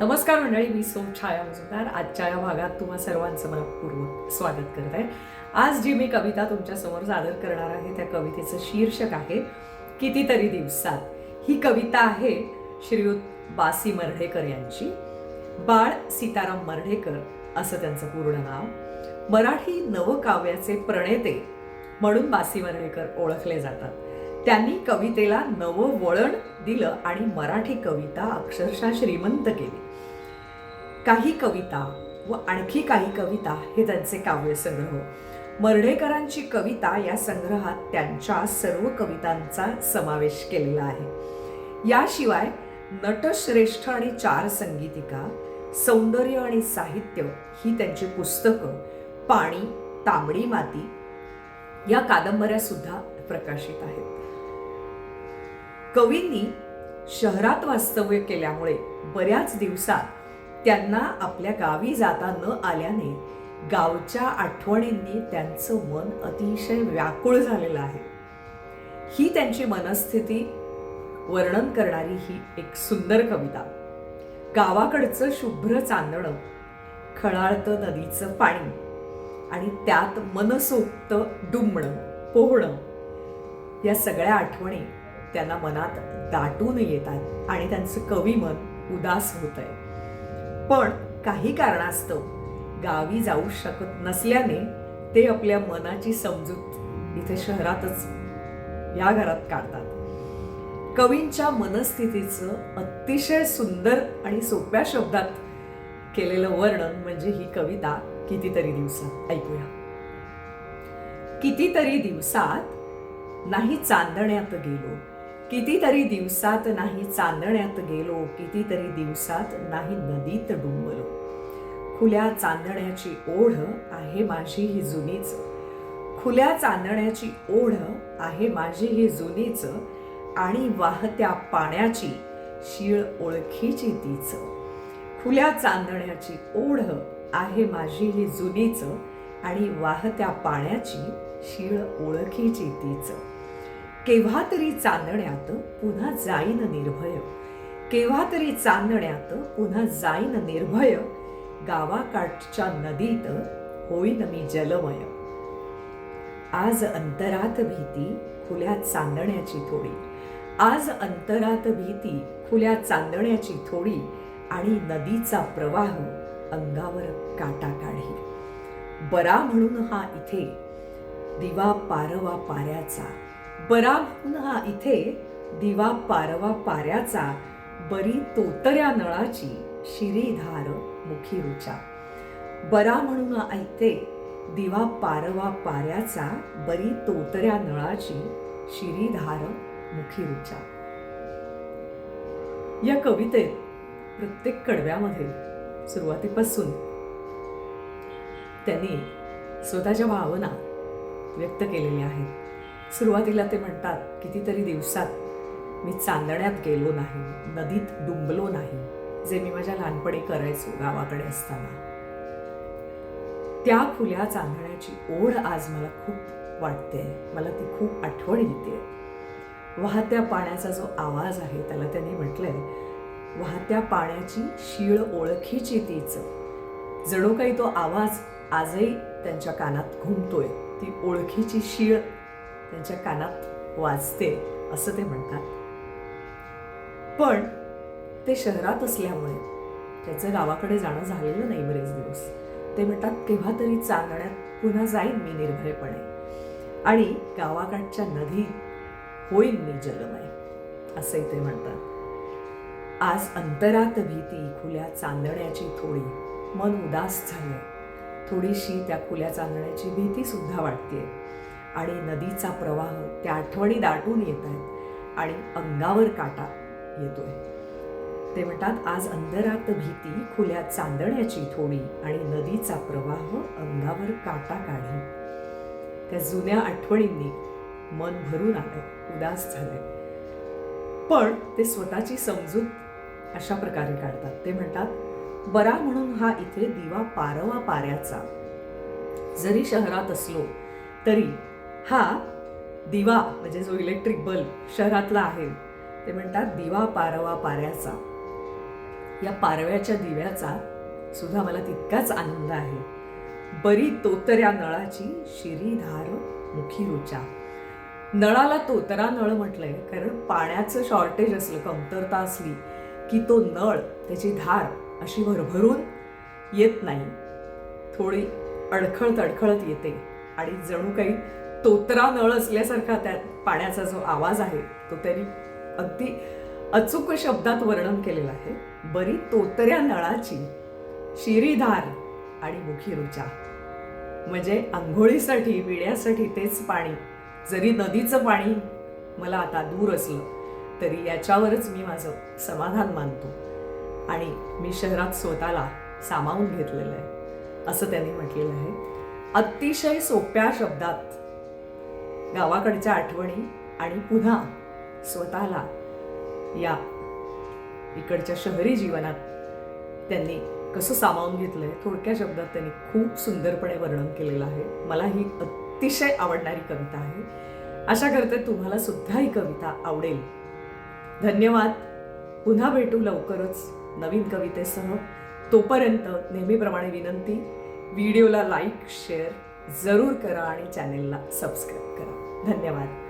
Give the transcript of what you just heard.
नमस्कार मंडळी मी सौ छाया मजुमदार. आजच्या या भागात तुम्हा सर्वांचं मनपूर्वक स्वागत करत. आहे आज जी मी कविता तुमच्यासमोर सादर करणार आहे त्या कवितेचं शीर्षक आहे कितीतरी दिवसात. ही कविता आहे श्रीयुत बासी मर्ढेकर यांची. बाळ सीताराम मर्ढेकर असं त्यांचं पूर्ण नाव. मराठी नवकाव्याचे प्रणेते म्हणून बासी मर्ढेकर ओळखले जातात. त्यांनी कवितेला नवं वळण दिलं आणि मराठी कविता अक्षरशः श्रीमंत केली. काही कविता व आणखी काही कविता हे त्यांचे काव्यसंग्रह. मर्ढेकरांची कविता या संग्रहात त्यांच्या सर्व कवितांचा समावेश केलेला आहे. याशिवाय नटश्रेष्ठ आणि चार संगीतिका सौंदर्य आणि साहित्य ही त्यांची पुस्तकं पाणी तांबडी माती या कादंबऱ्या सुद्धा प्रकाशित आहेत. कवींनी शहरात वास्तव्य केल्यामुळे बऱ्याच दिवसात त्यांना आपल्या गावी जाता न आल्याने गावच्या आठवणींनी त्यांचं मन अतिशय व्याकुळ झालेलं आहे. ही त्यांची मनस्थिती वर्णन करणारी ही एक सुंदर कविता. गावाकडचं शुभ्र चांदणं खळाळतं नदीचं पाणी आणि त्यात मनसोक्त डुंबणं पोहणं या सगळ्या आठवणी त्यांना मनात दाटून येतात आणि त्यांचं कवी मन उदास होत आहे पण काही कारणास्तव गावी जाऊ शकत नसल्याने ते आपल्या मनाची समजूत इथे शहरातच या घरात काढतात. कवींच्या मनस्थितीचं अतिशय सुंदर आणि सोप्या शब्दात केलेलं वर्णन म्हणजे ही कविता कितीतरी दिवसात. ऐकूया. कितीतरी दिवसात नाही चांदण्यात गेलो. कितीतरी दिवसात नाही चांदण्यात गेलो कितीतरी दिवसात नाही नदीत डुंबलो. खुल्या चांदण्याची ओढ आहे माझी ही जुनीच. खुल्या चांदण्याची ओढ आहे माझी ही जुनीच. आणि वाहत्या पाण्याची शीळ ओळखीची तीच. खुल्या चांदण्याची ओढ आहे माझी ही जुनीच. आणि वाहत्या पाण्याची शीळ ओळखीची तीच. केव्हा तरी चांदण्यात पुन्हा जाईन निर्भय. केव्हा तरी चांदण्यात पुन्हा जाईन निर्भय. गावाकाठच्या नदीत होईन मी जलमय. आज अंतरात भीती खुल्या चांदण्याची थोडी. आज अंतरात भीती खुल्या चांदण्याची थोडी आणि नदीचा प्रवाह अंगावर काटा काढी. बरा म्हणून हा इथे दिवा पारवा पाऱ्याचा बरा हा इथे दिवा पारवा पाऱ्याचा बरी तोतऱ्या नळाची शिरीधार मुखी रुचा. बरा म्हणून ऐकते दिवा पारवा पाऱ्याचा बरी तोतऱ्या नळाची शिरीधार मुखी रुचा. या कवितेत प्रत्येक कडव्यामध्ये सुरुवातीपासून त्यांनी स्वतःच्या भावना व्यक्त केलेल्या आहेत. सुरुवातीला ते म्हणतात कितीतरी दिवसात मी चांदण्यात गेलो नाही नदीत डुंबलो नाही जे मी माझ्या लहानपणी करायचो गावाकडे असताना. त्या खुल्या चांदण्याची ओढ आज मला खूप वाटते मला ती खूप आठवण येते. वाहत्या पाण्याचा जो आवाज आहे त्याला त्यांनी म्हटलंय वाहत्या पाण्याची शीळ ओळखीची तीच. जणू काही तो आवाज आजही त्यांच्या कानात घुमतोय ती ओळखीची शीळ त्यांच्या कानात वाजते असं ते म्हणतात. पण ते शहरात असल्यामुळे त्याचं गावाकडे जाणं झालेलं नाही बरेच दिवस. ते म्हणतात केव्हा तरी चांदण्यात पुन्हा जाईन मी निर्भयपणे. आणि गावाकडच्या नदी होईन मी जलमय असंही ते म्हणतात. आज अंतरात भीती खुल्या चांदण्याची थोडी. मन उदास झालं थोडीशी त्या खुल्या चांदण्याची भीती सुद्धा वाटते आणि नदीचा प्रवाह त्या आठवणी दाटून येत आहेत आणि अंगावर काटा येतोय. ते म्हणतात आज अंधरात भीती खुल्या चांदण्याची थोडी आणि नदीचा प्रवाह अंगावर काटा काढी. त्या जुन्या आठवणींनी मन भरून आलंय उदास झालंय. पण ते स्वतःची समजूत अशा प्रकारे काढतात. ते म्हणतात बरा म्हणून हा इथे दिवा पारवा पाऱ्याचा. जरी शहरात असलो तरी हा दिवा म्हणजे जो इलेक्ट्रिक बल्ब शहरातला आहे ते म्हणतात दिवा पारवा पाऱ्याचा. या पारव्याच्या दिव्याचा सुद्धा मला तितकाच आनंद आहे. बरी तोतऱ्या नळाची शिरी धार मुखी रुचा. नळाला तोतरा नळ म्हटलंय कारण पाण्याचं शॉर्टेज असलं कमतरता असली की तो नळ त्याची धार अशी भरभरून येत नाही. थोडी अडखळत अडखळत येते. आणि जणू काही तोतरा नळ असल्यासारखा त्या पाण्याचा जो आवाज आहे तो त्यांनी अगदी अचूक शब्दात वर्णन केलेलं आहे. बरी तोतऱ्या नळाची शिरीधार आणि मुखी रुचा म्हणजे आंघोळीसाठी पिण्यासाठी तेच पाणी. जरी नदीचं पाणी मला आता दूर असलं तरी याच्यावरच मी माझं समाधान मानतो. आणि मी शहरात स्वतःला सामावून घेतलेलं आहे. असं त्यांनी म्हटलेलं आहे. अतिशय सोप्या शब्दात गावाकडच्या आठवणी आणि पुन्हा स्वतःला या इकडच्या शहरी जीवनात त्यांनी कसं सामावून घेतलंय थोडक्या शब्दात त्यांनी खूप सुंदरपणे वर्णन केलेलं आहे. मला ही अतिशय आवडणारी कविता आहे. आशा करते तुम्हाला सुद्धा ही कविता आवडेल. धन्यवाद. पुन्हा भेटू लवकरच नवीन कवितेसह. तोपर्यंत नेहमीप्रमाणे विनंती व्हिडिओला लाईक शेअर जरूर करा आणि चॅनेलला सबस्क्राईब करा. धन्यवाद.